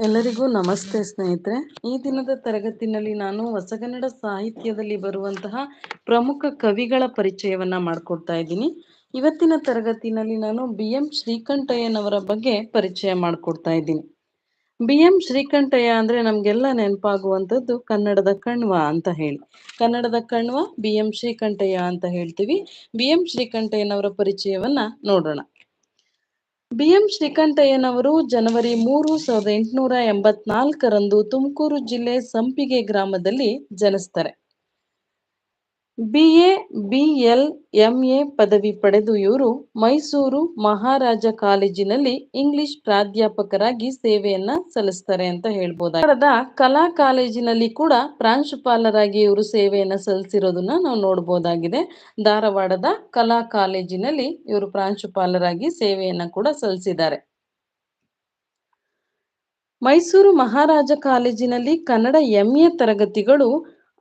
ಎಲ್ಲರಿಗೂ ನಮಸ್ತೆ ಸ್ನೇಹಿತರೆ. ಈ ದಿನದ ತರಗತಿನಲ್ಲಿ ನಾನು ಹೊಸಗನ್ನಡ ಸಾಹಿತ್ಯದಲ್ಲಿ ಬರುವಂತಹ ಪ್ರಮುಖ ಕವಿಗಳ ಪರಿಚಯವನ್ನ ಮಾಡ್ಕೊಡ್ತಾ ಇದ್ದೀನಿ. ಇವತ್ತಿನ ತರಗತಿನಲ್ಲಿ ನಾನು ಬಿ ಎಂ ಶ್ರೀಕಂಠಯ್ಯನವರ ಬಗ್ಗೆ ಪರಿಚಯ ಮಾಡ್ಕೊಡ್ತಾ ಇದ್ದೀನಿ. ಬಿ ಎಂ ಶ್ರೀಕಂಠಯ್ಯ ಅಂದ್ರೆ ನಮ್ಗೆಲ್ಲ ನೆನಪಾಗುವಂಥದ್ದು ಕನ್ನಡದ ಕಣ್ವ ಅಂತ ಹೇಳಿ. ಕನ್ನಡದ ಕಣ್ವ ಬಿ ಎಂ ಶ್ರೀಕಂಠಯ್ಯ ಅಂತ ಹೇಳ್ತೀವಿ. ಬಿ ಎಂ ಶ್ರೀಕಂಠಯ್ಯನವರ ಪರಿಚಯವನ್ನ ನೋಡೋಣ. ಬಿ ಎಂ ಶ್ರೀಕಂಠಯ್ಯನವರು ಜನವರಿ ಮೂರು ಸಾವಿರದ ಎಂಟುನೂರ ಎಂಬತ್ನಾಲ್ಕರಂದು ತುಮಕೂರು ಜಿಲ್ಲೆ ಸಂಪಿಗೆ ಗ್ರಾಮದಲ್ಲಿ ಜನಿಸ್ತಾರೆ. ಬಿ ಬಿಎಲ್ ಎಂಎ ಪದವಿ ಪಡೆದು ಇವರು ಮೈಸೂರು ಮಹಾರಾಜ ಕಾಲೇಜಿನಲ್ಲಿ ಇಂಗ್ಲಿಷ್ ಪ್ರಾಧ್ಯಾಪಕರಾಗಿ ಸೇವೆಯನ್ನ ಸಲ್ಲಿಸ್ತಾರೆ ಅಂತ ಹೇಳ್ಬೋದಾದ ಕಲಾ ಕಾಲೇಜಿನಲ್ಲಿ ಕೂಡ ಪ್ರಾಂಶುಪಾಲರಾಗಿ ಇವರು ಸೇವೆಯನ್ನ ಸಲ್ಲಿಸಿರೋದನ್ನ ನಾವು ನೋಡ್ಬೋದಾಗಿದೆ. ಧಾರವಾಡದ ಕಲಾ ಕಾಲೇಜಿನಲ್ಲಿ ಇವರು ಪ್ರಾಂಶುಪಾಲರಾಗಿ ಸೇವೆಯನ್ನ ಕೂಡ ಸಲ್ಲಿಸಿದ್ದಾರೆ. ಮೈಸೂರು ಮಹಾರಾಜ ಕಾಲೇಜಿನಲ್ಲಿ ಕನ್ನಡ ಎಂಎ ತರಗತಿಗಳು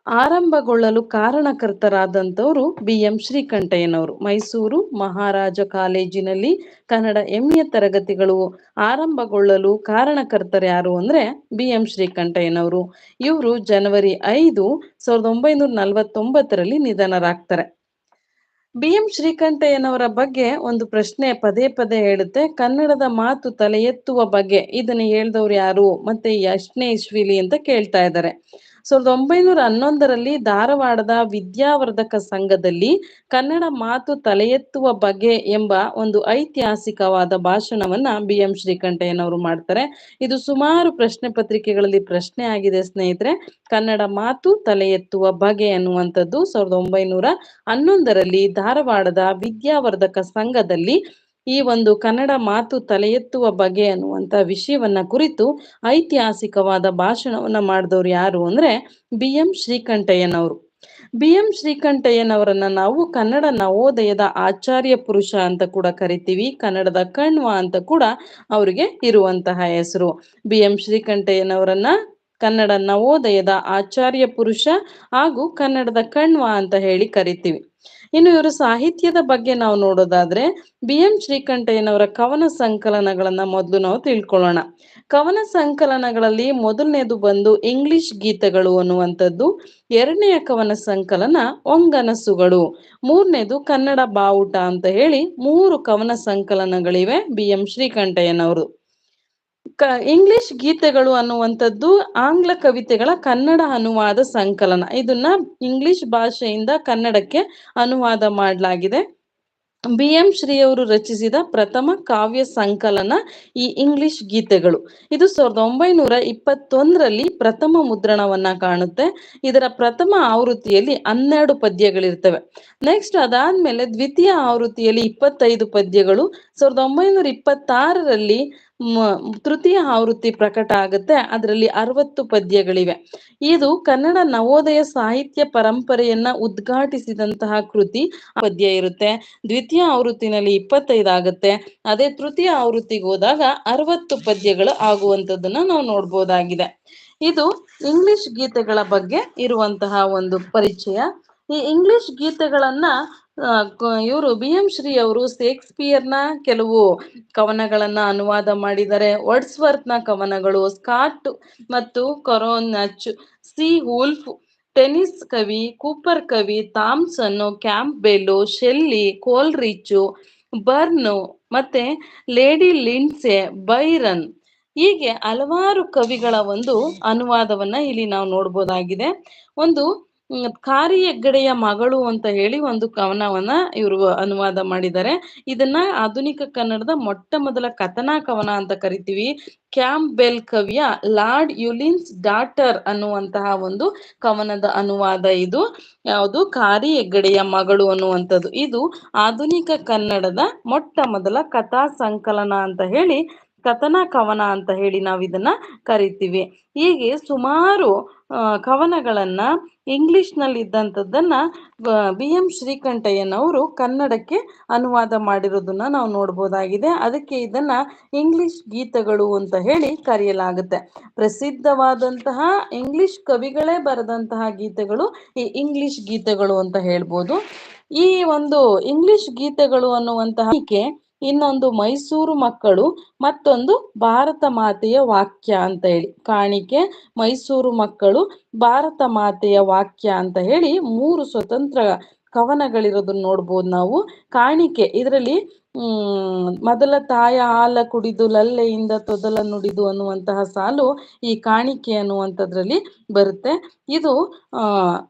ಆರಂಭಗೊಳ್ಳಲು ಕಾರಣಕರ್ತರಾದಂಥವರು ಬಿ. ಎಂ. ಶ್ರೀಕಂಠಯ್ಯನವರು. ಮೈಸೂರು ಮಹಾರಾಜ ಕಾಲೇಜಿನಲ್ಲಿ ಕನ್ನಡ ಎಂಎ ತರಗತಿಗಳು ಆರಂಭಗೊಳ್ಳಲು ಕಾರಣಕರ್ತರು ಯಾರು ಅಂದ್ರೆ ಬಿ. ಎಂ. ಶ್ರೀಕಂಠಯ್ಯನವರು. ಇವರು ಜನವರಿ ಐದು ಸಾವಿರದ ಒಂಬೈನೂರ ನಲವತ್ತೊಂಬತ್ತರಲ್ಲಿ ನಿಧನರಾಗ್ತಾರೆ. ಬಿ. ಎಂ. ಶ್ರೀಕಂಠಯ್ಯನವರ ಬಗ್ಗೆ ಒಂದು ಪ್ರಶ್ನೆ ಪದೇ ಪದೇ ಹೇಳುತ್ತೆ. ಕನ್ನಡದ ಮಾತು ತಲೆ ಎತ್ತುವ ಬಗ್ಗೆ. ಇದನ್ನ ಹೇಳ್ದವ್ರು ಯಾರು? ಮತ್ತೆ ಎಷ್ಟನೇ ಇಸ್ವಿಲಿ ಅಂತ ಕೇಳ್ತಾ ಇದ್ದಾರೆ. ಸಾವಿರದ ಒಂಬೈನೂರ ಹನ್ನೊಂದರಲ್ಲಿ ಧಾರವಾಡದ ವಿದ್ಯಾವರ್ಧಕ ಸಂಘದಲ್ಲಿ ಕನ್ನಡ ಮಾತು ತಲೆ ಎತ್ತುವ ಬಗ್ಗೆ ಎಂಬ ಒಂದು ಐತಿಹಾಸಿಕವಾದ ಭಾಷಣವನ್ನ ಬಿ ಎಂ ಶ್ರೀಕಂಠಯ್ಯನವರು ಮಾಡ್ತಾರೆ. ಇದು ಸುಮಾರು ಪ್ರಶ್ನೆ ಪತ್ರಿಕೆಗಳಲ್ಲಿ ಪ್ರಶ್ನೆ ಆಗಿದೆ ಸ್ನೇಹಿತರೆ. ಕನ್ನಡ ಮಾತು ತಲೆ ಎತ್ತುವ ಬಗೆ ಅನ್ನುವಂಥದ್ದು ಸಾವಿರದ ಒಂಬೈನೂರ ಹನ್ನೊಂದರಲ್ಲಿ ಧಾರವಾಡದ ವಿದ್ಯಾವರ್ಧಕ ಸಂಘದಲ್ಲಿ ಈ ಒಂದು ಕನ್ನಡ ಮಾತು ತಲೆ ಎತ್ತುವ ಬಗೆ ಅನ್ನುವಂತ ವಿಷಯವನ್ನ ಕುರಿತು ಐತಿಹಾಸಿಕವಾದ ಭಾಷಣವನ್ನ ಮಾಡಿದವ್ರು ಯಾರು ಅಂದ್ರೆ ಬಿ ಎಂ ಶ್ರೀಕಂಠಯ್ಯನವರು. ಬಿ ಎಂ ಶ್ರೀಕಂಠಯ್ಯನವರನ್ನ ನಾವು ಕನ್ನಡ ನವೋದಯದ ಆಚಾರ್ಯ ಪುರುಷ ಅಂತ ಕೂಡ ಕರಿತೀವಿ, ಕನ್ನಡದ ಕಣ್ವ ಅಂತ ಕೂಡ ಅವರಿಗೆ ಇರುವಂತಹ ಹೆಸರು. ಬಿ ಎಂ ಶ್ರೀಕಂಠಯ್ಯನವರನ್ನ ಕನ್ನಡ ನವೋದಯದ ಆಚಾರ್ಯ ಪುರುಷ ಹಾಗೂ ಕನ್ನಡದ ಕಣ್ವ ಅಂತ ಹೇಳಿ ಕರಿತೀವಿ. ಇನ್ನು ಇವರು ಸಾಹಿತ್ಯದ ಬಗ್ಗೆ ನಾವು ನೋಡೋದಾದ್ರೆ ಬಿ ಎಂ ಶ್ರೀಕಂಠಯ್ಯನವರ ಕವನ ಸಂಕಲನಗಳನ್ನ ಮೊದಲು ನಾವು ತಿಳ್ಕೊಳ್ಳೋಣ. ಕವನ ಸಂಕಲನಗಳಲ್ಲಿ ಮೊದಲನೇದು ಬಂದು ಇಂಗ್ಲಿಷ್ ಗೀತೆಗಳು ಅನ್ನುವಂಥದ್ದು, ಎರಡನೆಯ ಕವನ ಸಂಕಲನ ಒಂಗನಸುಗಳು, ಮೂರನೇದು ಕನ್ನಡ ಬಾವುಟ ಅಂತ ಹೇಳಿ ಮೂರು ಕವನ ಸಂಕಲನಗಳಿವೆ ಬಿ ಎಂ ಶ್ರೀಕಂಠಯ್ಯನವರು. ಕ, ಇಂಗ್ಲಿಷ್ ಗೀತೆಗಳು ಅನ್ನುವಂಥದ್ದು ಆಂಗ್ಲ ಕವಿತೆಗಳ ಕನ್ನಡ ಅನುವಾದ ಸಂಕಲನ. ಇದನ್ನ ಇಂಗ್ಲಿಷ್ ಭಾಷೆಯಿಂದ ಕನ್ನಡಕ್ಕೆ ಅನುವಾದ ಮಾಡಲಾಗಿದೆ. ಬಿ ಎಂ ಶ್ರೀ ಅವರು ರಚಿಸಿದ ಪ್ರಥಮ ಕಾವ್ಯ ಸಂಕಲನ ಈ ಇಂಗ್ಲಿಷ್ ಗೀತೆಗಳು. ಇದು ಸಾವಿರದ ಒಂಬೈನೂರ ಇಪ್ಪತ್ತೊಂದರಲ್ಲಿ ಪ್ರಥಮ ಮುದ್ರಣವನ್ನ ಕಾಣುತ್ತೆ. ಇದರ ಪ್ರಥಮ ಆವೃತ್ತಿಯಲ್ಲಿ ಹನ್ನೆರಡು ಪದ್ಯಗಳಿರ್ತವೆ. ನೆಕ್ಸ್ಟ್ ಅದಾದ್ಮೇಲೆ ದ್ವಿತೀಯ ಆವೃತ್ತಿಯಲ್ಲಿ ಇಪ್ಪತ್ತೈದು ಪದ್ಯಗಳು ಸಾವಿರದ ಒಂಬೈನೂರ ಇಪ್ಪತ್ತಾರರಲ್ಲಿ ತೃತೀಯ ಆವೃತ್ತಿ ಪ್ರಕಟ ಆಗುತ್ತೆ. ಅದರಲ್ಲಿ ಅರವತ್ತು ಪದ್ಯಗಳಿವೆ. ಇದು ಕನ್ನಡ ನವೋದಯ ಸಾಹಿತ್ಯ ಪರಂಪರೆಯನ್ನ ಉದ್ಘಾಟಿಸಿದಂತಹ ಕೃತಿ ಪದ್ಯ ಇರುತ್ತೆ. ದ್ವಿತೀಯ ಆವೃತ್ತಿನಲ್ಲಿ ಇಪ್ಪತ್ತೈದು ಆಗುತ್ತೆ. ಅದೇ ತೃತೀಯ ಆವೃತ್ತಿಗೆ ಹೋದಾಗ ಅರವತ್ತು ಪದ್ಯಗಳು ಆಗುವಂಥದ್ದನ್ನ ನಾವು ನೋಡ್ಬೋದಾಗಿದೆ. ಇದು ಇಂಗ್ಲಿಷ್ ಗೀತೆಗಳ ಬಗ್ಗೆ ಇರುವಂತಹ ಒಂದು ಪರಿಚಯ. ಈ ಇಂಗ್ಲಿಷ್ ಗೀತೆಗಳನ್ನ ಇವರು ಬಿ ಎಂ ಶ್ರೀ ಅವರು ಶೇಕ್ಸ್ಪಿಯರ್ನ ಕೆಲವು ಕವನಗಳನ್ನ ಅನುವಾದ ಮಾಡಿದ್ದಾರೆ. ವರ್ಡ್ಸ್ವರ್ತ್ನ ಕವನಗಳು, ಸ್ಕಾಟ್ ಮತ್ತು ಕೊರೋನಚ್ ಸಿ ವೂಲ್ಫ್, ಟೆನಿಸ್ ಕವಿ ಕೂಪರ್ ಕವಿ, Thomson Campbell Shelley, Coleridge, Burns ಮತ್ತೆ ಲೇಡಿ ಲಿನ್ಸೆ ಬೈರನ್ ಹೀಗೆ ಹಲವಾರು ಕವಿಗಳ ಒಂದು ಅನುವಾದವನ್ನ ಇಲ್ಲಿ ನಾವು ನೋಡ್ಬೋದಾಗಿದೆ. ಒಂದು ಕಾರಿ ಹೆಗ್ಗಡೆಯ ಮಗಳು ಅಂತ ಹೇಳಿ ಒಂದು ಕವನವನ್ನ ಇವರು ಅನುವಾದ ಮಾಡಿದ್ದಾರೆ. ಇದನ್ನ ಆಧುನಿಕ ಕನ್ನಡದ ಮೊಟ್ಟ ಮೊದಲ ಕಥನಾ ಕವನ ಅಂತ ಕರಿತೀವಿ. ಕ್ಯಾಂಪ್ ಬೆಲ್ ಕವಿಯ ಲಾರ್ಡ್ ಯುಲಿನ್ಸ್ ಡಾಟರ್ ಅನ್ನುವಂತಹ ಒಂದು ಕವನದ ಅನುವಾದ ಇದು. ಯಾವುದು? ಕಾರಿ ಹೆಗ್ಗಡೆಯ ಮಗಳು ಅನ್ನುವಂಥದ್ದು. ಇದು ಆಧುನಿಕ ಕನ್ನಡದ ಮೊಟ್ಟ ಮೊದಲ ಕಥಾ ಸಂಕಲನ ಅಂತ ಹೇಳಿ, ಕಥನ ಕವನ ಅಂತ ಹೇಳಿ ನಾವು ಇದನ್ನ ಕರಿತೀವಿ. ಹೀಗೆ ಸುಮಾರು ಕವನಗಳನ್ನ ಇಂಗ್ಲಿಷ್ನಲ್ಲಿ ಇದ್ದಂಥದ್ದನ್ನ ಬಿ ಎಂ ಶ್ರೀಕಂಠಯ್ಯನವರು ಕನ್ನಡಕ್ಕೆ ಅನುವಾದ ಮಾಡಿರೋದನ್ನ ನಾವು ನೋಡ್ಬೋದಾಗಿದೆ. ಅದಕ್ಕೆ ಇದನ್ನ ಇಂಗ್ಲಿಷ್ ಗೀತೆಗಳು ಅಂತ ಹೇಳಿ ಕರೆಯಲಾಗುತ್ತೆ. ಪ್ರಸಿದ್ಧವಾದಂತಹ ಇಂಗ್ಲಿಷ್ ಕವಿಗಳೇ ಬರೆದಂತಹ ಗೀತೆಗಳು ಈ ಇಂಗ್ಲಿಷ್ ಗೀತೆಗಳು ಅಂತ ಹೇಳ್ಬೋದು. ಈ ಒಂದು ಇಂಗ್ಲಿಷ್ ಗೀತೆಗಳು ಅನ್ನುವಂತಹ ಇನ್ನೊಂದು ಮೈಸೂರು ಮಕ್ಕಳು, ಮತ್ತೊಂದು ಭಾರತ ಮಾತೆಯ ವಾಕ್ಯ ಅಂತ ಹೇಳಿ. ಕಾಣಿಕೆ, ಮೈಸೂರು ಮಕ್ಕಳು ಭಾರತ ಮಾತೆಯ ವಾಕ್ಯ ಅಂತ ಹೇಳಿ ಮೂರು ಸ್ವತಂತ್ರ ಕವನಗಳಿರೋದನ್ನ ನೋಡ್ಬೋದು ನಾವು. ಕಾಣಿಕೆ, ಇದರಲ್ಲಿ ಹ್ಮ್, ಮೊದಲ ತಾಯ ಹಾಲ ಕುಡಿದು ಲಲ್ಲೆಯಿಂದ ತೊದಲ ನುಡಿದು ಅನ್ನುವಂತಹ ಸಾಲು ಈ ಕಾಣಿಕೆ ಅನ್ನುವಂಥದ್ರಲ್ಲಿ ಬರುತ್ತೆ. ಇದು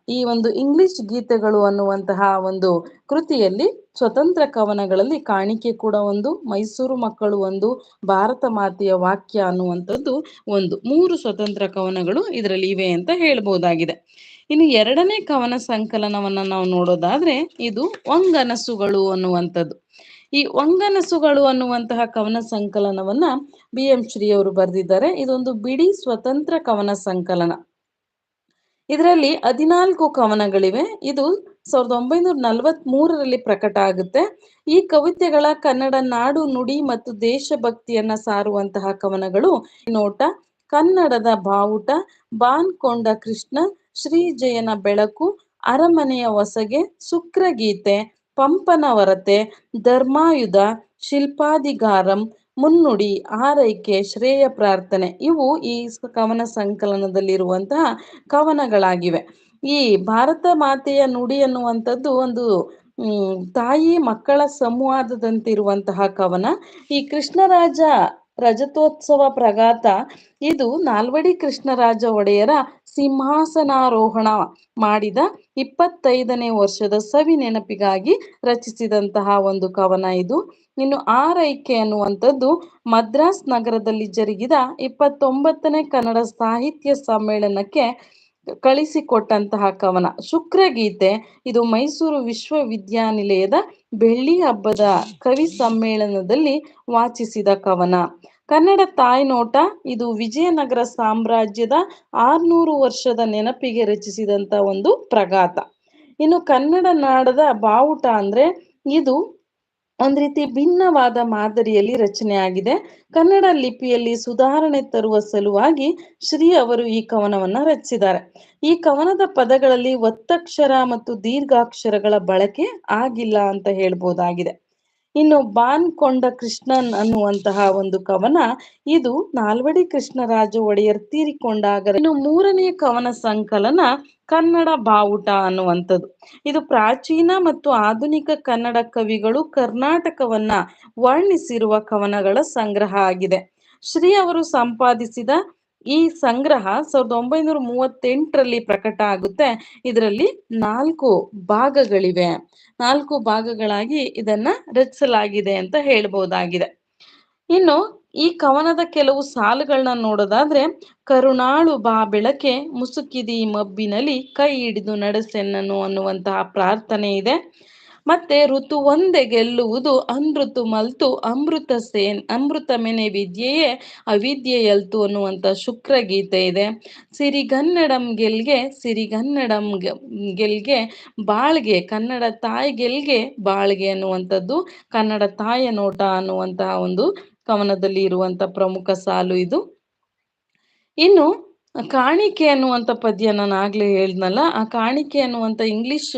ಈ ಒಂದು ಇಂಗ್ಲಿಷ್ ಗೀತೆಗಳು ಅನ್ನುವಂತಹ ಒಂದು ಕೃತಿಯಲ್ಲಿ ಸ್ವತಂತ್ರ ಕವನಗಳಲ್ಲಿ ಕಾಣಿಕೆ ಕೂಡ ಒಂದು, ಮೈಸೂರು ಮಕ್ಕಳು ಒಂದು, ಭಾರತ ಮಾತೆಯ ವಾಕ್ಯ ಅನ್ನುವಂಥದ್ದು ಒಂದು. ಮೂರು ಸ್ವತಂತ್ರ ಕವನಗಳು ಇದರಲ್ಲಿ ಇವೆ ಅಂತ ಹೇಳ್ಬೋದಾಗಿದೆ. ಇನ್ನು ಎರಡನೇ ಕವನ ಸಂಕಲನವನ್ನ ನಾವು ನೋಡೋದಾದ್ರೆ ಇದು ಒಂಗನಸುಗಳು ಅನ್ನುವಂಥದ್ದು. ಈ ಒಂಗನಸುಗಳು ಅನ್ನುವಂತಹ ಕವನ ಸಂಕಲನವನ್ನ ಬಿ ಎಂ ಶ್ರೀ ಅವರು ಬರೆದಿದ್ದಾರೆ. ಇದೊಂದು ಬಿಡಿ ಸ್ವತಂತ್ರ ಕವನ ಸಂಕಲನ. ಇದರಲ್ಲಿ ಹದಿನಾಲ್ಕು ಕವನಗಳಿವೆ. ಇದು ಸಾವಿರದ ಒಂಬೈನೂರ ನಲವತ್ತ್ ಮೂರರಲ್ಲಿ ಪ್ರಕಟ ಆಗುತ್ತೆ. ಈ ಕವಿತೆಗಳ ಕನ್ನಡ ನಾಡು, ನುಡಿ ಮತ್ತು ದೇಶಭಕ್ತಿಯನ್ನ ಸಾರುವಂತಹ ಕವನಗಳು. ನೋಟ, ಕನ್ನಡದ ಬಾವುಟ, ಬಾನ್ಕೊಂಡ ಕೃಷ್ಣ, ಶ್ರೀ ಜಯನ ಬೆಳಕು, ಅರಮನೆಯ ಹೊಸಗೆ ಶುಕ್ರಗೀತೆ ಪಂಪನ ವರತೆ, ಧರ್ಮಾಯುಧ ಶಿಲ್ಪಾಧಿಗಾರಂ ಮುನ್ನುಡಿ, ಆರೈಕೆ, ಶ್ರೇಯ ಪ್ರಾರ್ಥನೆ ಇವು ಈ ಕವನ ಸಂಕಲನದಲ್ಲಿರುವಂತಹ ಕವನಗಳಾಗಿವೆ. ಈ ಭಾರತ ಮಾತೆಯ ನುಡಿ ಅನ್ನುವಂಥದ್ದು ಒಂದು ತಾಯಿ ಮಕ್ಕಳ ಸಂವಾದದಂತಿರುವಂತಹ ಕವನ. ಈ ಕೃಷ್ಣರಾಜ ರಜತೋತ್ಸವ ಪ್ರಗಾತ, ಇದು ನಾಲ್ವಡಿ ಕೃಷ್ಣರಾಜ ಒಡೆಯರ ಸಿಂಹಾಸನಾರೋಹಣ ಮಾಡಿದ ಇಪ್ಪತ್ತೈದನೇ ವರ್ಷದ ಸವಿ ನೆನಪಿಗಾಗಿ ರಚಿಸಿದಂತಹ ಒಂದು ಕವನ ಇದು. ಇನ್ನು ಆರೈಕೆ ಅನ್ನುವಂಥದ್ದು ಮದ್ರಾಸ್ ನಗರದಲ್ಲಿ ಜರುಗಿದ ಇಪ್ಪತ್ತೊಂಬತ್ತನೇ ಕನ್ನಡ ಸಾಹಿತ್ಯ ಸಮ್ಮೇಳನಕ್ಕೆ ಕಳಿಸಿಕೊಟ್ಟಂತಹ ಕವನ. ಶುಕ್ರಗೀತೆ, ಇದು ಮೈಸೂರು ವಿಶ್ವವಿದ್ಯಾನಿಲಯದ ಬೆಳ್ಳಿ ಹಬ್ಬದ ಕವಿ ಸಮ್ಮೇಳನದಲ್ಲಿ ವಾಚಿಸಿದ ಕವನ. ಕನ್ನಡ ತಾಯ್ನೋಟ, ಇದು ವಿಜಯನಗರ ಸಾಮ್ರಾಜ್ಯದ ಆರ್ನೂರು ವರ್ಷದ ನೆನಪಿಗೆ ರಚಿಸಿದಂತ ಒಂದು ಪ್ರಗಾತ ಇನ್ನು ಕನ್ನಡ ನಾಡದ ಬಾವುಟ ಅಂದ್ರೆ ಇದು ಒಂದ್ ರೀತಿ ಭಿನ್ನವಾದ ಮಾದರಿಯಲ್ಲಿ ರಚನೆ ಆಗಿದೆ ಕನ್ನಡ ಲಿಪಿಯಲ್ಲಿ ಸುಧಾರಣೆ ತರುವ ಸಲುವಾಗಿ ಶ್ರೀ ಅವರು ಈ ಕವನವನ್ನ ರಚಿಸಿದ್ದಾರೆ. ಈ ಕವನದ ಪದಗಳಲ್ಲಿ ಒತ್ತಕ್ಷರ ಮತ್ತು ದೀರ್ಘಾಕ್ಷರಗಳ ಬಳಕೆ ಆಗಿಲ್ಲ ಅಂತ ಹೇಳ್ಬೋದಾಗಿದೆ. ಇನ್ನು ಬಾನ್ ಕೊಂಡ ಕೃಷ್ಣನ್ ಅನ್ನುವಂತಹ ಒಂದು ಕವನ, ಇದು ನಾಲ್ವಡಿ ಕೃಷ್ಣರಾಜ ಒಡೆಯರ್ ತೀರಿಕೊಂಡಾಗ ಇನ್ನು ಮೂರನೇ ಕವನ ಸಂಕಲನ ಕನ್ನಡ ಬಾವುಟ ಅನ್ನುವಂಥದ್ದು. ಇದು ಪ್ರಾಚೀನ ಮತ್ತು ಆಧುನಿಕ ಕನ್ನಡ ಕವಿಗಳು ಕರ್ನಾಟಕವನ್ನ ವರ್ಣಿಸಿರುವ ಕವನಗಳ ಸಂಗ್ರಹ ಆಗಿದೆ. ಶ್ರೀ ಅವರು ಸಂಪಾದಿಸಿದ ಈ ಸಂಗ್ರಹ ಸಾವಿರದ ಒಂಬೈನೂರ ಮೂವತ್ತೆಂಟರಲ್ಲಿ ಪ್ರಕಟ ಆಗುತ್ತೆ. ಇದರಲ್ಲಿ ನಾಲ್ಕು ಭಾಗಗಳಿವೆ. ನಾಲ್ಕು ಭಾಗಗಳಾಗಿ ಇದನ್ನ ರಚಿಸಲಾಗಿದೆ ಅಂತ ಹೇಳ್ಬಹುದಾಗಿದೆ ಇನ್ನು ಈ ಕವನದ ಕೆಲವು ಸಾಲುಗಳನ್ನ ನೋಡೋದಾದ್ರೆ, ಕರುಣಾಳು ಬಾ ಬೆಳಕೆ, ಮುಸುಕಿದಿ ಮಬ್ಬಿನಲ್ಲಿ ಕೈ ಹಿಡಿದು ನಡೆಸೆನ್ನನು ಅನ್ನುವಂತಹ ಪ್ರಾರ್ಥನೆ ಇದೆ. ಮತ್ತೆ ಋತು ಒಂದೇ ಗೆಲ್ಲುವುದು ಅನೃತು ಮಲ್ತು ಅಮೃತ ಸೇನ್. ಅಮೃತ ಮೆನೆ ವಿದ್ಯೆಯೇ ಅವಿದ್ಯೆಯಲ್ತು ಅನ್ನುವಂಥ ಶುಕ್ರ ಗೀತೆ ಇದೆ. ಸಿರಿಗನ್ನಡಂ ಗೆಲ್ಗೆ ಸಿರಿಗನ್ನಡಂ ಗೆಲ್ಗೆ ಬಾಳ್ಗೆ, ಕನ್ನಡ ತಾಯಿ ಗೆಲ್ಗೆ ಬಾಳ್ಗೆ ಅನ್ನುವಂಥದ್ದು, ಕನ್ನಡ ತಾಯ ನೋಟ ಅನ್ನುವಂತಹ ಒಂದು ಕವನದಲ್ಲಿ ಇರುವಂತ ಪ್ರಮುಖ ಸಾಲು ಇದು. ಇನ್ನು ಕಾಣಿಕೆ ಅನ್ನುವಂಥ ಪದ್ಯ ನಾನು ಆಗ್ಲೇ ಹೇಳ್ದ್ನಲ್ಲ, ಆ ಕಾಣಿಕೆ ಅನ್ನುವಂಥ ಇಂಗ್ಲಿಷ್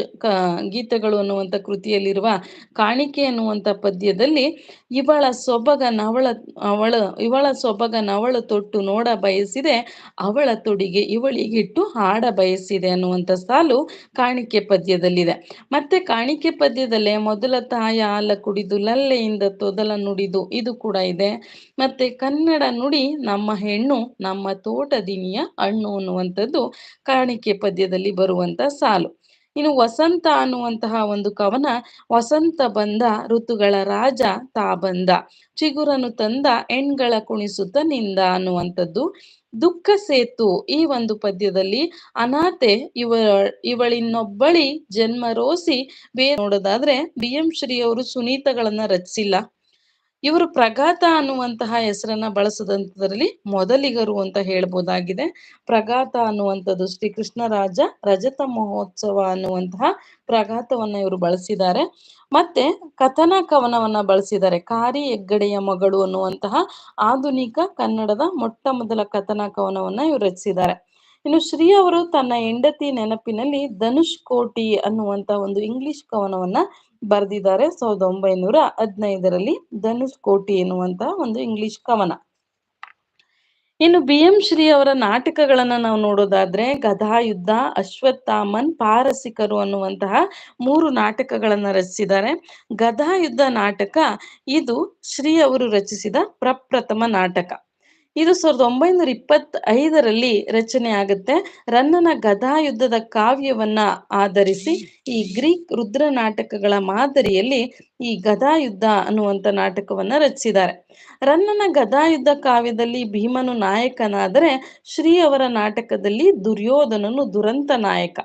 ಗೀತೆಗಳು ಅನ್ನುವಂಥ ಕೃತಿಯಲ್ಲಿರುವ ಕಾಣಿಕೆ ಅನ್ನುವಂಥ ಪದ್ಯದಲ್ಲಿ ಇವಳ ಸೊಬಗ ನವಳ, ಅವಳ, ಇವಳ ಸೊಬಗ ನವಳ ತೊಟ್ಟು ನೋಡ ಬಯಸಿದೆ, ಅವಳ ತೊಡಿಗೆ ಇವಳಿಗಿಟ್ಟು ಹಾಡ ಬಯಸಿದೆ ಅನ್ನುವಂಥ ಸಾಲು ಕಾಣಿಕೆ ಪದ್ಯದಲ್ಲಿದೆ. ಮತ್ತೆ ಕಾಣಿಕೆ ಪದ್ಯದಲ್ಲೇ ಮೊದಲ ತಾಯ ಹಾಲ ಕುಡಿದು ಲಲ್ಲೆಯಿಂದ ತೊದಲ ನುಡಿದು ಇದು ಕೂಡ ಇದೆ. ಮತ್ತೆ ಕನ್ನಡ ನುಡಿ ನಮ್ಮ ಹೆಣ್ಣು, ನಮ್ಮ ತೋಟದಿನಿಯ ಹಣ್ಣು ಅನ್ನುವಂಥದ್ದು ಕಾಣಿಕೆ ಪದ್ಯದಲ್ಲಿ ಬರುವಂತ ಸಾಲು. ಇನ್ನು ವಸಂತ ಅನ್ನುವಂತಹ ಒಂದು ಕವನ, ವಸಂತ ಬಂದ ಋತುಗಳ ರಾಜ ತಾ ಬಂದ, ಚಿಗುರನು ತಂದ ಹೆಣ್ಗಳ ಕುಣಿಸುತ್ತ ನಿಂದ ಅನ್ನುವಂಥದ್ದು. ದುಃಖ ಸೇತು ಈ ಒಂದು ಪದ್ಯದಲ್ಲಿ ಅನಾಥೆ ಇವ, ಇವಳಿನ್ನೊಬ್ಬಳಿ ಜನ್ಮ ರೋಸಿ ಬೇ ನೋಡೋದಾದ್ರೆ ಬಿ ಎಂ ಶ್ರೀ ಅವರು ಸುನೀತಗಳನ್ನ ರಚಿಸಿಲ್ಲ. ಇವರು ಪ್ರಗಾತ ಅನ್ನುವಂತಹ ಹೆಸರನ್ನ ಬಳಸದಂತದ್ರಲ್ಲಿ ಮೊದಲಿಗರು ಅಂತ ಹೇಳ್ಬೋದಾಗಿದೆ. ಪ್ರಗಾತ ಅನ್ನುವಂಥದ್ದು ಶ್ರೀ ಕೃಷ್ಣರಾಜ ರಜತ ಮಹೋತ್ಸವ ಅನ್ನುವಂತಹ ಪ್ರಗಾತವನ್ನ ಇವರು ಬಳಸಿದ್ದಾರೆ. ಮತ್ತೆ ಕಥನ ಕವನವನ್ನ ಬಳಸಿದ್ದಾರೆ. ಕಾರಿ ಹೆಗ್ಗಡೆಯ ಮಗಳು ಅನ್ನುವಂತಹ ಆಧುನಿಕ ಕನ್ನಡದ ಮೊಟ್ಟ ಮೊದಲ ಕಥನ ಕವನವನ್ನ ಇವರು ರಚಿಸಿದ್ದಾರೆ. ಇನ್ನು ಶ್ರೀ ಅವರು ತನ್ನ ಹೆಂಡತಿ ನೆನಪಿನಲ್ಲಿ ಧನುಷ್ ಕೋಟಿ ಅನ್ನುವಂತ ಒಂದು ಇಂಗ್ಲಿಷ್ ಕವನವನ್ನ ಬರೆದಿದ್ದಾರೆ. ಸಾವಿರದ ಒಂಬೈನೂರ ಹದಿನೈದರಲ್ಲಿ ಧನುಷ್ ಕೋಟಿ ಎನ್ನುವಂತ ಒಂದು ಇಂಗ್ಲಿಷ್ ಕವನ. ಇನ್ನು ಬಿ ಎಂ ಶ್ರೀ ಅವರ ನಾಟಕಗಳನ್ನ ನಾವು ನೋಡೋದಾದ್ರೆ ಗದಾಯುದ್ಧ ಅಶ್ವತ್ಥಾಮನ್ ಪಾರಸಿಕರು ಅನ್ನುವಂತಹ ಮೂರು ನಾಟಕಗಳನ್ನ ರಚಿಸಿದ್ದಾರೆ. ಗದಾಯುದ್ಧ ನಾಟಕ ಇದು ಶ್ರೀ ಅವರು ರಚಿಸಿದ ಪ್ರಪ್ರಥಮ ನಾಟಕ. ಇದು ಸಾವಿರದ ಒಂಬೈನೂರ ಇಪ್ಪತ್ತ ಐದರಲ್ಲಿ ರಚನೆ ಆಗುತ್ತೆ. ರನ್ನನ ಗದಾಯುದ್ಧದ ಕಾವ್ಯವನ್ನ ಆಧರಿಸಿ ಈ ಗ್ರೀಕ್ ರುದ್ರ ನಾಟಕಗಳ ಮಾದರಿಯಲ್ಲಿ ಈ ಗದಾಯುದ್ಧ ಅನ್ನುವಂತ ನಾಟಕವನ್ನ ರಚಿಸಿದ್ದಾರೆ. ರನ್ನನ ಗದಾಯುದ್ಧ ಕಾವ್ಯದಲ್ಲಿ ಭೀಮನು ನಾಯಕನಾದರೆ ಶ್ರೀ ಅವರ ನಾಟಕದಲ್ಲಿ ದುರ್ಯೋಧನನು ದುರಂತ ನಾಯಕ.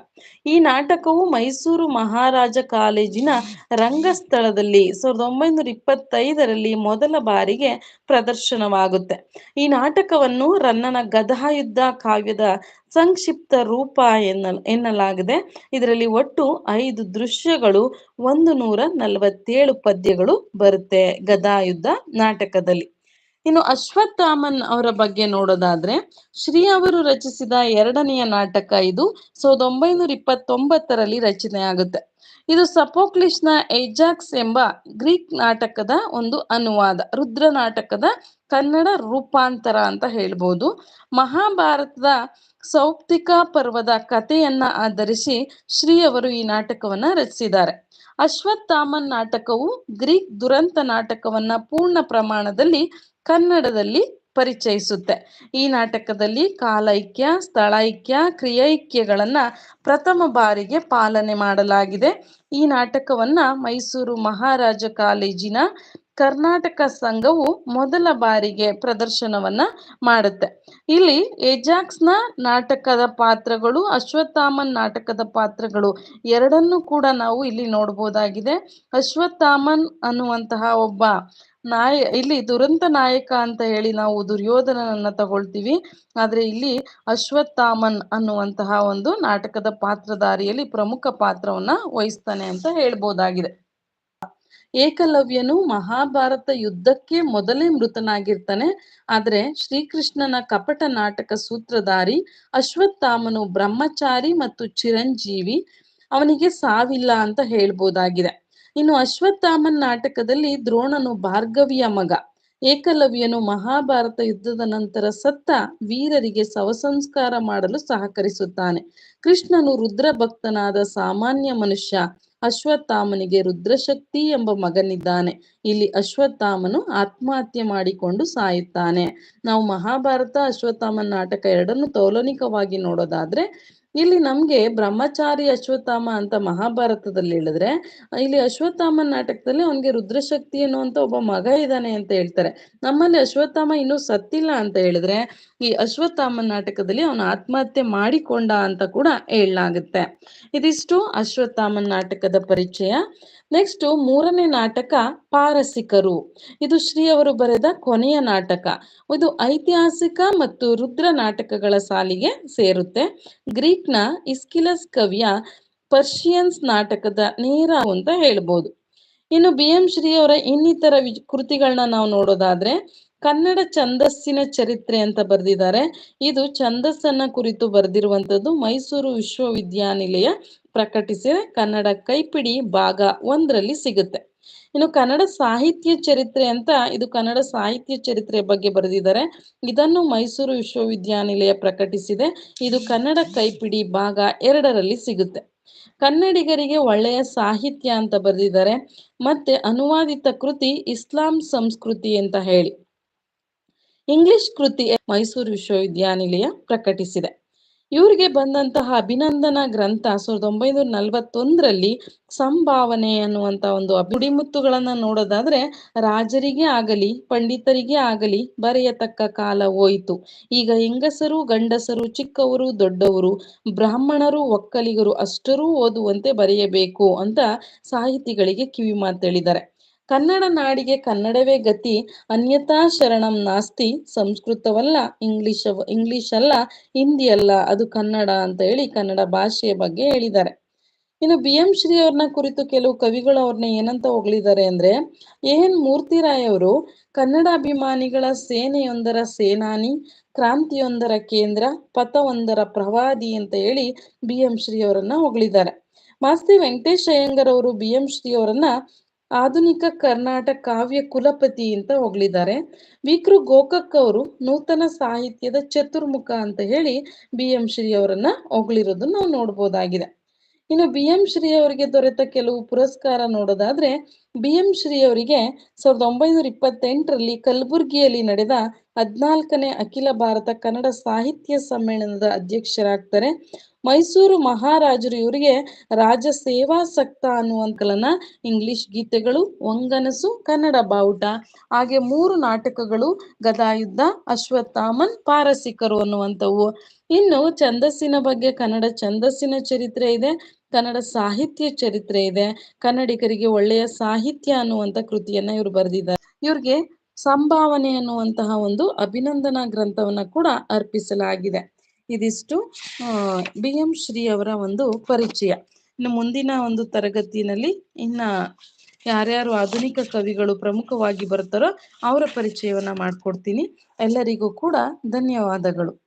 ಈ ನಾಟಕವು ಮೈಸೂರು ಮಹಾರಾಜ ಕಾಲೇಜಿನ ರಂಗಸ್ಥಳದಲ್ಲಿ ಸಾವಿರದ ಒಂಬೈನೂರ ಇಪ್ಪತ್ತೈದರಲ್ಲಿ ಮೊದಲ ಬಾರಿಗೆ ಪ್ರದರ್ಶನವಾಗುತ್ತೆ. ಈ ನಾಟಕವನ್ನು ರನ್ನನ ಗದಾಯುದ್ಧ ಕಾವ್ಯದ ಸಂಕ್ಷಿಪ್ತ ರೂಪ ಎನ್ನ ಎನ್ನಲಾಗಿದೆ. ಇದರಲ್ಲಿ ಒಟ್ಟು ಐದು ದೃಶ್ಯಗಳು, ಒಂದು ನೂರ ನಲವತ್ತೇಳು ಪದ್ಯಗಳು ಬರುತ್ತೆ ಗದಾಯುದ್ಧ ನಾಟಕದಲ್ಲಿ. ಇನ್ನು ಅಶ್ವತ್ಥಾಮನ್ ಅವರ ಬಗ್ಗೆ ನೋಡೋದಾದ್ರೆ, ಶ್ರೀ ಅವರು ರಚಿಸಿದ ಎರಡನೆಯ ನಾಟಕ ಇದು ಸಾವಿರದ ಒಂಬೈನೂರ ಇಪ್ಪತ್ತೊಂಬತ್ತರಲ್ಲಿ ರಚನೆ ಆಗುತ್ತೆ. ಇದು ಸಪೋಕ್ಲಿಸ್ನ ಏಜಾಕ್ಸ್ ಎಂಬ ಗ್ರೀಕ್ ನಾಟಕದ ಒಂದು ಅನುವಾದ, ರುದ್ರ ನಾಟಕದ ಕನ್ನಡ ರೂಪಾಂತರ ಅಂತ ಹೇಳ್ಬೋದು. ಮಹಾಭಾರತದ ಸೌಪ್ತಿಕ ಪರ್ವದ ಕಥೆಯನ್ನ ಆಧರಿಸಿ ಶ್ರೀ ಅವರು ಈ ನಾಟಕವನ್ನ ರಚಿಸಿದ್ದಾರೆ. ಅಶ್ವತ್ಥಾಮನ್ ನಾಟಕವು ಗ್ರೀಕ್ ದುರಂತ ನಾಟಕವನ್ನ ಪೂರ್ಣ ಪ್ರಮಾಣದಲ್ಲಿ ಕನ್ನಡದಲ್ಲಿ ಪರಿಚಯಿಸುತ್ತೆ. ಈ ನಾಟಕದಲ್ಲಿ ಕಾಲೈಕ್ಯ, ಸ್ಥಳೈಕ್ಯ, ಕ್ರಿಯೈಕ್ಯಗಳನ್ನ ಪ್ರಥಮ ಬಾರಿಗೆ ಪಾಲನೆ ಮಾಡಲಾಗಿದೆ. ಈ ನಾಟಕವನ್ನ ಮೈಸೂರು ಮಹಾರಾಜ ಕಾಲೇಜಿನ ಕರ್ನಾಟಕ ಸಂಘವು ಮೊದಲ ಬಾರಿಗೆ ಪ್ರದರ್ಶನವನ್ನ ಮಾಡುತ್ತೆ. ಇಲ್ಲಿ ಏಜಾಕ್ಸ್ನ ನಾಟಕದ ಪಾತ್ರಗಳು, ಅಶ್ವತ್ಥಾಮನ್ ನಾಟಕದ ಪಾತ್ರಗಳು ಎರಡನ್ನೂ ಕೂಡ ನಾವು ಇಲ್ಲಿ ನೋಡ್ಬೋದಾಗಿದೆ. ಅಶ್ವತ್ಥಾಮನ್ ಅನ್ನುವಂತಹ ಒಬ್ಬ ನಾಯ, ಇಲ್ಲಿ ದುರಂತ ನಾಯಕ ಅಂತ ಹೇಳಿ ನಾವು ದುರ್ಯೋಧನನನ್ನ ತಗೊಳ್ತೀವಿ. ಆದ್ರೆ ಇಲ್ಲಿ ಅಶ್ವತ್ಥಾಮನ್ ಅನ್ನುವಂತಹ ಒಂದು ನಾಟಕದ ಪಾತ್ರಧಾರಿಯಲ್ಲಿ ಪ್ರಮುಖ ಪಾತ್ರವನ್ನ ವಹಿಸ್ತಾನೆ ಅಂತ ಹೇಳ್ಬೋದಾಗಿದೆ. ಏಕಲವ್ಯನು ಮಹಾಭಾರತ ಯುದ್ಧಕ್ಕೆ ಮೊದಲೇ ಮೃತನಾಗಿರ್ತಾನೆ. ಆದ್ರೆ ಶ್ರೀಕೃಷ್ಣನ ಕಪಟ ನಾಟಕ ಸೂತ್ರಧಾರಿ ಅಶ್ವತ್ಥಾಮನು ಬ್ರಹ್ಮಚಾರಿ ಮತ್ತು ಚಿರಂಜೀವಿ ಅವನಿಗೆ ಸಾವಿಲ್ಲ ಅಂತ ಹೇಳ್ಬೋದಾಗಿದೆ. ಇನ್ನು ಅಶ್ವತ್ಥಾಮನ್ ನಾಟಕದಲ್ಲಿ ದ್ರೋಣನು ಭಾರ್ಗವಿಯ ಮಗ. ಏಕಲವ್ಯನು ಮಹಾಭಾರತ ಯುದ್ಧದ ನಂತರ ಸತ್ತ ವೀರರಿಗೆ ಶವಸಂಸ್ಕಾರ ಮಾಡಲು ಸಹಕರಿಸುತ್ತಾನೆ. ಕೃಷ್ಣನು ರುದ್ರ ಭಕ್ತನಾದ ಸಾಮಾನ್ಯ ಮನುಷ್ಯ. ಅಶ್ವತ್ಥಾಮನಿಗೆ ರುದ್ರಶಕ್ತಿ ಎಂಬ ಮಗನಿದ್ದಾನೆ. ಇಲ್ಲಿ ಅಶ್ವತ್ಥಾಮನು ಆತ್ಮಹತ್ಯೆ ಮಾಡಿಕೊಂಡು ಸಾಯುತ್ತಾನೆ. ನಾವು ಮಹಾಭಾರತ ಅಶ್ವತ್ಥಾಮನ್ ನಾಟಕ ಎರಡನ್ನು ತೌಲನಿಕವಾಗಿ ನೋಡೋದಾದ್ರೆ, ಇಲ್ಲಿ ನಮ್ಗೆ ಬ್ರಹ್ಮಚಾರಿ ಅಶ್ವತ್ಥಾಮ ಅಂತ ಮಹಾಭಾರತದಲ್ಲಿ ಹೇಳಿದ್ರೆ, ಇಲ್ಲಿ ಅಶ್ವತ್ಥಾಮ ನಾಟಕದಲ್ಲಿ ಅವನಿಗೆ ರುದ್ರಶಕ್ತಿ ಅನ್ನುವಂತ ಒಬ್ಬ ಮಗ ಇದ್ದಾನೆ ಅಂತ ಹೇಳ್ತಾರೆ. ನಮ್ಮಲ್ಲಿ ಅಶ್ವತ್ಥಾಮ ಇನ್ನೂ ಸತ್ತಿಲ್ಲ ಅಂತ ಹೇಳಿದ್ರೆ ಈ ಅಶ್ವತ್ಥಾಮ ನಾಟಕದಲ್ಲಿ ಅವನು ಆತ್ಮಹತ್ಯೆ ಮಾಡಿಕೊಂಡ ಅಂತ ಕೂಡ ಹೇಳಲಾಗುತ್ತೆ. ಇದಿಷ್ಟು ಅಶ್ವತ್ಥಾಮನ್ ನಾಟಕದ ಪರಿಚಯ. ನೆಕ್ಸ್ಟ್ ಮೂರನೇ ನಾಟಕ, ಪಾರಸಿಕರು. ಇದು ಶ್ರೀ ಅವರು ಬರೆದ ಕೊನೆಯ ನಾಟಕ. ಇದು ಐತಿಹಾಸಿಕ ಮತ್ತು ರುದ್ರ ನಾಟಕಗಳ ಸಾಲಿಗೆ ಸೇರುತ್ತೆ. ಗ್ರೀಕ್ನ ಇಸ್ಕಿಲಸ್ ಕವಿಯ ಪರ್ಷಿಯನ್ಸ್ ನಾಟಕದ ನೇರ ಅಂತ ಹೇಳ್ಬೋದು. ಇನ್ನು ಬಿ ಎಂ ಶ್ರೀ ಅವರ ಇನ್ನಿತರ ಕೃತಿಗಳನ್ನ ನಾವು ನೋಡೋದಾದ್ರೆ ಕನ್ನಡ ಛಂದಸ್ಸಿನ ಚರಿತ್ರೆ ಅಂತ ಬರೆದಿದ್ದಾರೆ. ಇದು ಛಂದಸ್ಸನ್ನ ಕುರಿತು ಬರೆದಿರುವಂತದ್ದು ಮೈಸೂರು ವಿಶ್ವವಿದ್ಯಾನಿಲಯ ಪ್ರಕಟಿಸಿದೆ ಕನ್ನಡ ಕೈಪಿಡಿ ಭಾಗ ಒಂದರಲ್ಲಿ ಸಿಗುತ್ತೆ. ಇನ್ನು ಕನ್ನಡ ಸಾಹಿತ್ಯ ಚರಿತ್ರೆ ಅಂತ ಇದು ಕನ್ನಡ ಸಾಹಿತ್ಯ ಚರಿತ್ರೆ ಬಗ್ಗೆ ಬರೆದಿದ್ದಾರೆ. ಇದನ್ನು ಮೈಸೂರು ವಿಶ್ವವಿದ್ಯಾನಿಲಯ ಪ್ರಕಟಿಸಿದೆ. ಇದು ಕನ್ನಡ ಕೈಪಿಡಿ ಭಾಗ ಎರಡರಲ್ಲಿ ಸಿಗುತ್ತೆ. ಕನ್ನಡಿಗರಿಗೆ ಒಳ್ಳೆಯ ಸಾಹಿತ್ಯ ಅಂತ ಬರೆದಿದ್ದಾರೆ. ಮತ್ತೆ ಅನುವಾದಿತ ಕೃತಿ ಇಸ್ಲಾಂ ಸಂಸ್ಕೃತಿ ಅಂತ ಹೇಳಿ. ಇಂಗ್ಲಿಷ್ ಕೃತಿ ಮೈಸೂರು ವಿಶ್ವವಿದ್ಯಾನಿಲಯ ಪ್ರಕಟಿಸಿದೆ. ಇವರಿಗೆ ಬಂದಂತಹ ಅಭಿನಂದನಾ ಗ್ರಂಥ ಸಾವಿರದ ಒಂಬೈನೂರ ನಲವತ್ತೊಂದರಲ್ಲಿ ಸಂಭಾವನೆ ಅನ್ನುವಂತ ಒಂದು ಅಭಿಡಿಮುತ್ತುಗಳನ್ನ ನೋಡೋದಾದ್ರೆ ರಾಜರಿಗೆ ಆಗಲಿ, ಪಂಡಿತರಿಗೆ ಆಗಲಿ ಬರೆಯತಕ್ಕ ಕಾಲ ಹೋಯಿತು. ಈಗ ಹೆಂಗಸರು, ಗಂಡಸರು, ಚಿಕ್ಕವರು, ದೊಡ್ಡವರು, ಬ್ರಾಹ್ಮಣರು, ಒಕ್ಕಲಿಗರು ಅಷ್ಟರೂ ಓದುವಂತೆ ಬರೆಯಬೇಕು ಅಂತ ಸಾಹಿತಿಗಳಿಗೆ ಕಿವಿ ಮಾತೇಳಿದ್ದಾರೆ ಕನ್ನಡ ನಾಡಿಗೆ ಕನ್ನಡವೇ ಗತಿ, ಅನ್ಯಥಾ ಶರಣಂ ನಾಸ್ತಿ, ಸಂಸ್ಕೃತವಲ್ಲ ಇಂಗ್ಲಿಷ್ ಇಂಗ್ಲಿಷ್ ಅಲ್ಲ ಹಿಂದಿ ಅಲ್ಲ ಅದು ಕನ್ನಡ ಅಂತ ಹೇಳಿ ಕನ್ನಡ ಭಾಷೆಯ ಬಗ್ಗೆ ಹೇಳಿದ್ದಾರೆ. ಇನ್ನು ಬಿ ಎಂ ಶ್ರೀ ಅವ್ರನ್ನ ಕುರಿತು ಕೆಲವು ಕವಿಗಳು ಅವ್ರನ್ನ ಏನಂತ ಹೊಗಳಿದ್ದಾರೆ ಅಂದ್ರೆ ಎನ್ ಮೂರ್ತಿರಾಯ್ ಅವರು, ಕನ್ನಡ ಅಭಿಮಾನಿಗಳ ಸೇನೆಯೊಂದರ ಸೇನಾನಿ, ಕ್ರಾಂತಿಯೊಂದರ ಕೇಂದ್ರ, ಪಥವೊಂದರ ಪ್ರವಾದಿ ಅಂತ ಹೇಳಿ ಬಿ ಎಂ ಶ್ರೀ ಅವರನ್ನ ಹೊಗಳಿದ್ದಾರೆ. ಮಾಸ್ತಿ ವೆಂಕಟೇಶ್ ಅಯ್ಯಂಗರ್ ಅವರು ಬಿ ಎಂ ಶ್ರೀ ಅವರನ್ನ ಆಧುನಿಕ ಕರ್ನಾಟಕ ಕಾವ್ಯ ಕುಲಪತಿ ಅಂತ ಹೊಗಳಿದ್ದಾರೆ. ವಿಕ್ರು ಗೋಕಕ್ ಅವರು ನೂತನ ಸಾಹಿತ್ಯದ ಚತುರ್ಮುಖ ಅಂತ ಹೇಳಿ ಬಿ ಎಂ ಶ್ರೀ ಅವರನ್ನ ಹೊಗಳಿರೋದು ನಾವು ನೋಡ್ಬೋದಾಗಿದೆ. ಇನ್ನು ಬಿ ಎಂ ಶ್ರೀ ಅವರಿಗೆ ದೊರೆತ ಕೆಲವು ಪುರಸ್ಕಾರ ನೋಡೋದಾದ್ರೆ, ಬಿ ಎಂ ಶ್ರೀ ಅವರಿಗೆ ಸಾವಿರದ ಒಂಬೈನೂರ ಇಪ್ಪತ್ತೆಂಟರಲ್ಲಿ ಕಲಬುರಗಿಯಲ್ಲಿ ನಡೆದ ಹದ್ನಾಲ್ಕನೇ ಅಖಿಲ ಭಾರತ ಕನ್ನಡ ಸಾಹಿತ್ಯ ಸಮ್ಮೇಳನದ ಅಧ್ಯಕ್ಷರಾಗ್ತಾರೆ. ಮೈಸೂರು ಮಹಾರಾಜರು ಇವರಿಗೆ ರಾಜ ಸೇವಾ ಸಕ್ತ ಅನ್ನುವಂತಲನ್ನ ಇಂಗ್ಲಿಷ್ ಗೀತೆಗಳು, ಒಂಗನಸು, ಕನ್ನಡ ಬಾವುಟ, ಹಾಗೆ ಮೂರು ನಾಟಕಗಳು, ಗದಾಯುದ್ಧ, ಅಶ್ವತ್ಥಾಮನ್, ಪಾರಸಿಕರು ಅನ್ನುವಂಥವು. ಇನ್ನು ಛಂದಸ್ಸಿನ ಬಗ್ಗೆ ಕನ್ನಡ ಛಂದಸ್ಸಿನ ಚರಿತ್ರೆ ಇದೆ, ಕನ್ನಡ ಸಾಹಿತ್ಯ ಚರಿತ್ರೆ ಇದೆ, ಕನ್ನಡಿಗರಿಗೆ ಒಳ್ಳೆಯ ಸಾಹಿತ್ಯ ಅನ್ನುವಂಥ ಕೃತಿಯನ್ನ ಇವರು ಬರೆದಿದ್ದಾರೆ. ಇವ್ರಿಗೆ ಸಂಭಾವನೆ ಅನ್ನುವಂತಹ ಒಂದು ಅಭಿನಂದನಾ ಗ್ರಂಥವನ್ನ ಕೂಡ ಅರ್ಪಿಸಲಾಗಿದೆ. ಇದಿಷ್ಟು. ಬಿ ಎಂ ಶ್ರೀ ಅವರ ಒಂದು ಪರಿಚಯ. ಇನ್ನು ಮುಂದಿನ ಒಂದು ತರಗತಿನಲ್ಲಿ ಇನ್ನ ಯಾರ್ಯಾರು ಆಧುನಿಕ ಕವಿಗಳು ಪ್ರಮುಖವಾಗಿ ಬರ್ತಾರೋ ಅವರ ಪರಿಚಯವನ್ನ ಮಾಡ್ಕೊಡ್ತೀನಿ. ಎಲ್ಲರಿಗೂ ಕೂಡ ಧನ್ಯವಾದಗಳು.